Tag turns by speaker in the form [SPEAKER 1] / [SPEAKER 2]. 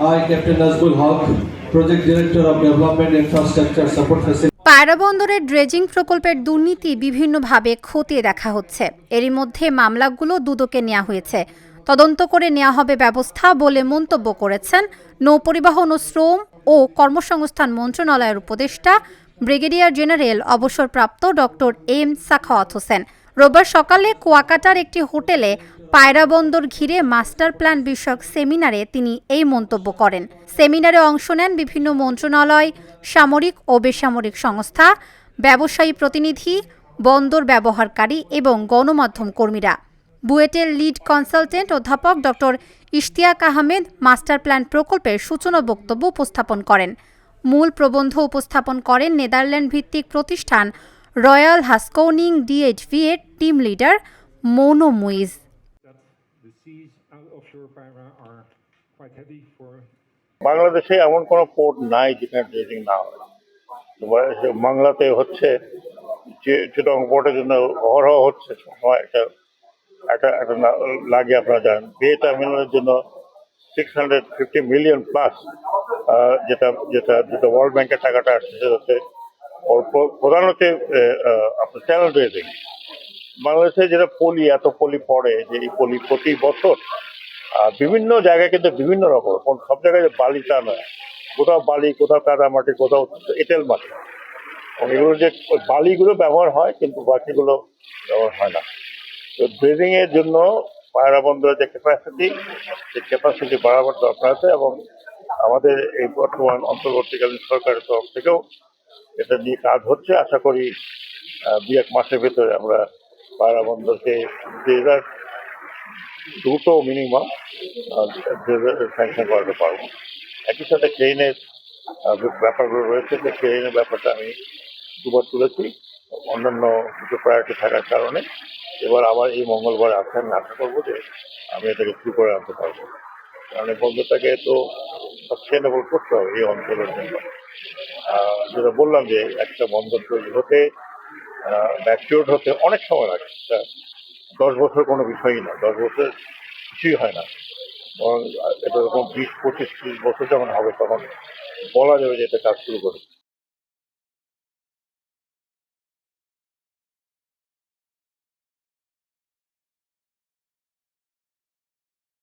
[SPEAKER 1] I, Captain Nazmul Haq, Project Director of Development Infrastructure Support Facility.
[SPEAKER 2] পায়রা বন্দরের dredging প্রকল্পের দুর্নীতি বিভিন্নভাবে খতিয়ে দেখা হচ্ছে। এরই মধ্যে মামলাগুলো দুদকে নেওয়া হয়েছে। তদন্ত করে নেওয়া হবে ব্যবস্থা বলে মন্তব্য করেছেন নৌপরিবহন ও শ্রম ও কর্মসংস্থান মন্ত্রণালয়ের উপদেষ্টা ব্রিগেডিয়ার জেনারেল অবসরপ্রাপ্ত ডক্টর এম সাখাওয়াত হোসেন। রোববার সকালে কুয়াকাটার একটি হোটেলে পায়রা বন্দর ঘিরে মাস্টার প্ল্যান বিষয়ক সেমিনারে তিনি এই মন্তব্য করেন। সেমিনারে অংশ নেন বিভিন্ন মন্ত্রণালয়, সামরিক ও বেসামরিক সংস্থা, ব্যবসায়ী প্রতিনিধি, বন্দর ব্যবহারকারী এবং গণমাধ্যম কর্মীরা। বুয়েটের লিড কনসালটেন্ট অধ্যাপক doctor Ishtiaque Ahmed master plan প্রকল্পের সূচনা বক্তব্য উপস্থাপন করেন। মূল প্রবন্ধ উপস্থাপন করেন নেদারল্যান্ড ভিত্তিক প্রতিষ্ঠান রয়্যাল হাসকৌনিং ডিএইচভি এর টিম লিডার মোনো মুইজ।
[SPEAKER 3] বাংলাদেশে এমন কোনো পোর্ট নাই যেখানে ড্রেজিং না হয়। বাংলাতে হচ্ছে যে চিটং পোর্টের জন্য অহরহ হচ্ছে সময় একটা একটা একটা লাগে আপনারা জানেন। বে টার্মিনালের জন্য six hundred fifty million plus যেটা যেটা যেটা ওয়ার্ল্ড ব্যাংকের টাকাটা আসছে সেটা হচ্ছে ওর প্র- প্রধান হচ্ছে আহ, আহ, আপনার চ্যানেল ড্রেজিং বাংলাদেশে যেটা পলি, এত পলি পড়ে যে এই পলি প্রতি বছর বিভিন্ন জায়গায় কিন্তু বিভিন্ন রকম, কোন সব জায়গায় যে বালিটা নয়। কোথাও বালি, কোথাও কাদা মাটি কোথাও এঁটেল মাটি। এগুলো যে বালিগুলো ব্যবহার হয়, কিন্তু বাকিগুলো ব্যবহার হয় না। তো এর জন্য পায়রা বন্দরের যে ক্যাপাসিটি সেই ক্যাপাসিটি বাড়াবার দরকার আছে এবং আমাদের এই বর্তমান অন্তর্বর্তীকালীন সরকারের তরফ থেকেও এটা নিয়ে কাজ হচ্ছে। আশা করি দু এক মাসের ভেতরে আমরা পায়রা বন্দরকে হাজার দ্রুত মিনিমাম স্যাংশন করাতে পারব। একই সাথে ট্রেনের ব্যাপারগুলো রয়েছে যে ট্রেনের ব্যাপারটা আমি দুবার তুলেছি। অন্যান্য কিছু প্রায়োরিটি থাকার কারণে। এবার আবার এই মঙ্গলবার আসতে আমি আশা করব যে আমি এটাকে শুরু করে আনতে পারব। কারণ এই বন্ধুটাকে তো সাস্টেনেবল করতে হবে এই অঞ্চলের জন্য। যেটা বললাম যে একটা বন্দর তৈরি হতে ম্যাচিওর হতে অনেক সময় লাগে। দশ বছর কোনো বিষয়ই না দশ বছর কিছুই হয় না। এটা এরকম বিশ পঁচিশ ত্রিশ বছর যখন হবে, তখন বলা যাবে যে এটা কাজ শুরু করে